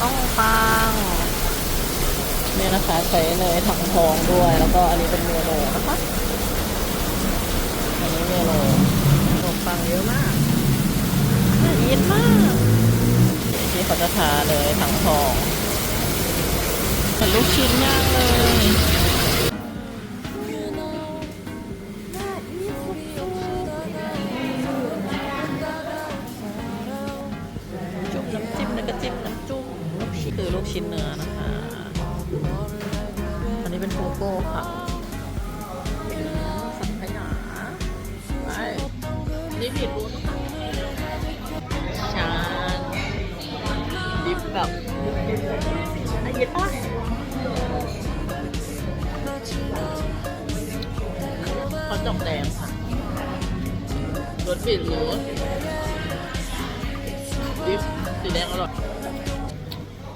ต้องปังเนี่ยนะคะใช้เนยถังทองด้วย แล้วก็อันนี้เป็นเมโลนะคะ อันนี้เมโลขนมปังเยอะมากน่ากินมากที่เขาจะทาเลยถังทองเป็นลูกชิ้นย่างเลย คือลูกชิ้นเนื้อนะคะ อันนี้เป็นโกโก้ค่ะสังขยาไปนี่บีดรูทค่ะชานดิบแบบละเอียดป่ะเขาจอกแดงค่ะรสบีดรูทดิบสีแดงอร่อย